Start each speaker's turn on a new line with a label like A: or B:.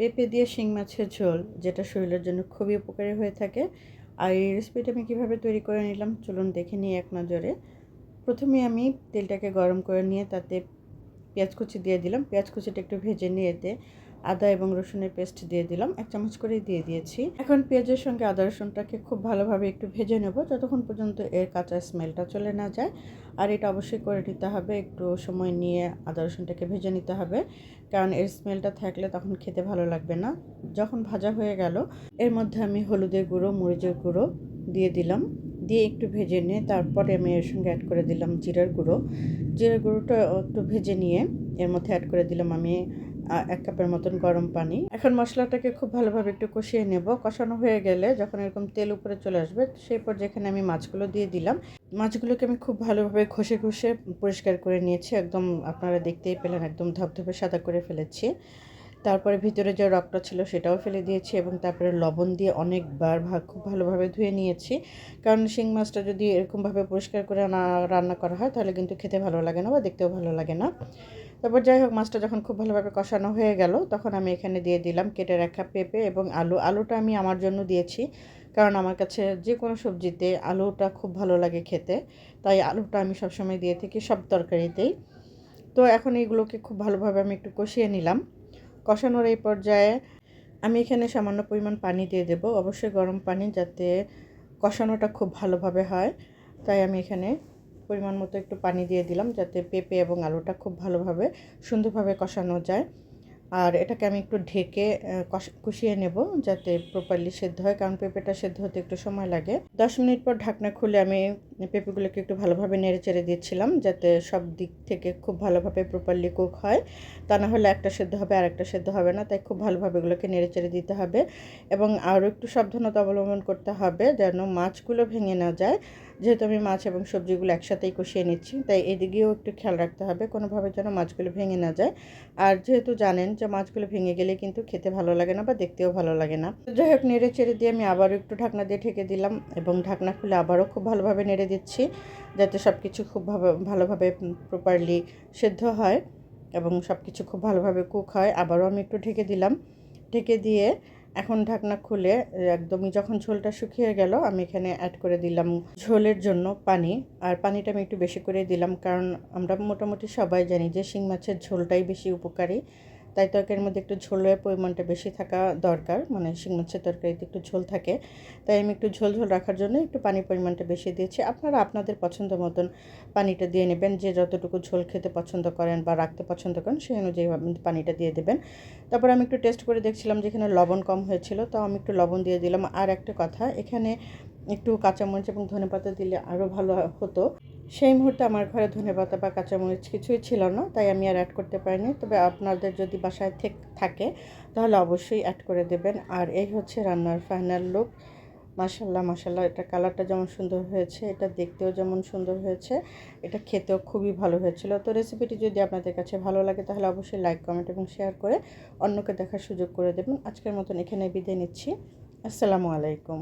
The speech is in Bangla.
A: পেঁপে দিয়ে শিং মাছের ঝোল, যেটা শরীরের জন্য খুবই উপকারী হয়ে থাকে। আর এই রেসিপিটা আমি কীভাবে তৈরি করে নিলাম, চলুন দেখে নিই এক নজরে। প্রথমে আমি তেলটাকে গরম করে নিয়ে তাতে পেঁয়াজ কুচি দিয়ে দিলাম। পেঁয়াজ কুচিটা একটু ভেজে নিয়ে এতে আদা এবং রসুনের পেস্ট দিয়ে দিলাম। এক চামচ করে দিয়ে দিয়েছি। এখন পেঁয়াজের সঙ্গে আদা রসুনটাকে খুব ভালোভাবে একটু ভেজে নেব, যতক্ষণ পর্যন্ত এর কাঁচা স্মেলটা চলে না যায়। আর এটা অবশ্যই করে নিতে হবে, একটু সময় নিয়ে আদা রসুনটাকে ভেজে নিতে হবে। কারণ এর স্মেলটা থাকলে তখন খেতে ভালো লাগবে না। যখন ভাজা হয়ে গেল, এর মধ্যে আমি হলুদের গুঁড়ো, মরিচের গুঁড়ো দিয়ে দিলাম। দিয়ে একটু ভেজে নিয়ে তারপরে আমি এর সঙ্গে অ্যাড করে দিলাম জিরার গুঁড়ো। জিরার গুঁড়োটা একটু ভেজে নিয়ে এর মধ্যে অ্যাড করে দিলাম আমি এক কাপের মতন গরম পানি। এখন মশলাটাকে খুব ভালোভাবে একটু কষিয়ে নেব। কষানো হয়ে গেলে যখন এরকম তেল উপরে চলে আসবে, সেই পর যেখানে আমি মাছগুলো দিয়ে দিলাম। মাছগুলোকে আমি খুব ভালোভাবে ঘষে ঘষে পরিষ্কার করে নিয়েছি। একদম আপনারা দেখতেই পেলেন, একদম ধপধপে সাদা করে ফেলেছি। তারপরে ভিতরে যে রক্ত ছিল সেটাও ফেলে দিয়েছি এবং তারপরে লবণ দিয়ে অনেকবার খুব ভালোভাবে ধুয়ে নিয়েছি। কারণ শিং মাছটা যদি এরকমভাবে পরিষ্কার করে না রান্না করা হয়, তাহলে কিন্তু খেতে ভালো লাগে না বা দেখতেও ভালো লাগে না। তারপর যাই হোক, মাছটা যখন খুব ভালোভাবে কষানো হয়ে গেল, তখন আমি এখানে দিয়ে দিলাম কেটে রাখা পেঁপে এবং আলু। আলুটা আমি আমার জন্য দিয়েছি, কারণ আমার কাছে যে কোনো সবজিতে আলুটা খুব ভালো লাগে খেতে। তাই আলুটা আমি সবসময় দিয়ে থাকি, সব তরকারিতেই। তো এখন এইগুলোকে খুব ভালোভাবে আমি একটু কষিয়ে নিলাম। কষানোর এই পর্যায়ে আমি এখানে সামান্য পরিমাণ পানি দিয়ে দেব। অবশ্যই গরম পানি যাতে কষানোটা খুব ভালোভাবে হয়। তাই আমি এখানে পরিমাণ মতো একটু পানি দিয়ে দিলাম যাতে পেঁপে এবং আলুটা খুব ভালোভাবে সুন্দরভাবে কষানো যায়। আর এটাকে আমি একটু ঢেকে কষিয়ে নেব যাতে প্রপারলি সেদ্ধ হয়, কারণ পেঁপেটা সেদ্ধ হতে একটু সময় লাগে। দশ মিনিট পর ঢাকনা খুলে আমি পেঁপেগুলোকে একটু ভালোভাবে নেড়ে চেড়ে দিচ্ছিলাম যাতে সব দিক থেকে খুব ভালোভাবে প্রপারলি কুক হয়। তা না হলে একটা সেদ্ধ হবে, আর একটা সেদ্ধ হবে না, তাই খুব ভালোভাবে এগুলোকে নেড়ে চেড়ে দিতে হবে। এবং আরও একটু সাবধানতা অবলম্বন করতে হবে যেন মাছগুলো ভেঙে না যায়। যেহেতু আমি মাছ এবং সবজিগুলো একসাথেই কষিয়ে নিচ্ছি, তাই এদিকেও একটু খেয়াল রাখতে হবে কোনোভাবে যেন মাছগুলো ভেঙে না যায়। আর যেহেতু জানেন যে মাছগুলো ভেঙে গেলে কিন্তু খেতে ভালো লাগে না বা দেখতেও ভালো লাগে না। যাই হোক, নেড়ে চেড়ে দিয়ে আমি আবারও একটু ঢাকনা দিয়ে ঢেকে দিলাম এবং ঢাকনা খুলে আবারও খুব ভালোভাবে নেড়ে দিচ্ছি যাতে সব কিছু খুব ভালোভাবে প্রপারলি সেদ্ধ হয় এবং সব কিছু খুব ভালোভাবে কুক হয়। আবারও আমি একটু ঢেকে দিলাম। ঢেকে দিয়ে এখন ঢাকনা খুলে একদমই যখন ঝোলটা শুকিয়ে গেল, আমি এখানে অ্যাড করে দিলাম ঝোলের জন্য পানি। আর পানিটা আমি একটু বেশি করে দিলাম কারণ আমরা মোটামুটি সবাই জানি যে শিং মাছের ঝোলটাই বেশি উপকারী। তাই তরকারির মধ্যে একটু ঝোলের পরিমাণটা বেশি থাকা দরকার মানে শিং মাছের তরকারিতে একটু ঝোল থাকে। তাই আমি একটু ঝোল ঝোল রাখার জন্য একটু পানির পরিমাণটা বেশি দিয়েছি। আপনারা আপনাদের পছন্দ মতন পানিটা দিয়ে নেবেন, যে যতটুকু ঝোল খেতে পছন্দ করেন বা রাখতে পছন্দ করেন, সেই অনুযায়ী পানিটা দিয়ে দেবেন। তারপর আমি একটু টেস্ট করে দেখছিলাম যেখানে লবণ কম হয়েছিল, তো আমি একটু লবণ দিয়ে দিলাম। আর একটা কথা, এখানে একটু কাঁচামরিচ এবং ধনে পাতা দিলে আরও ভালো হতো। সেই মুহূর্তে আমার ঘরে ধনে পাতা বা কাঁচামরিচ কিছুই ছিল না, তাই আমি আর অ্যাড করতে পারিনি। তবে আপনাদের যদি বাসায় থেক থাকে, তাহলে অবশ্যই অ্যাড করে দেবেন। আর এই হচ্ছে রান্নার ফাইনাল লুক মাসাল্লাহ মাসাল্লাহ এটা কালারটা যেমন সুন্দর হয়েছে, এটা দেখতেও যেমন সুন্দর হয়েছে, এটা খেতেও খুবই ভালো হয়েছিল। তো রেসিপিটি যদি আপনাদের কাছে ভালো লাগে, তাহলে অবশ্যই লাইক কমেন্ট এবং শেয়ার করে অন্যকে দেখার সুযোগ করে দেবেন। আজকের মতন এখানে বিদায় নিচ্ছি। আসসালামু আলাইকুম।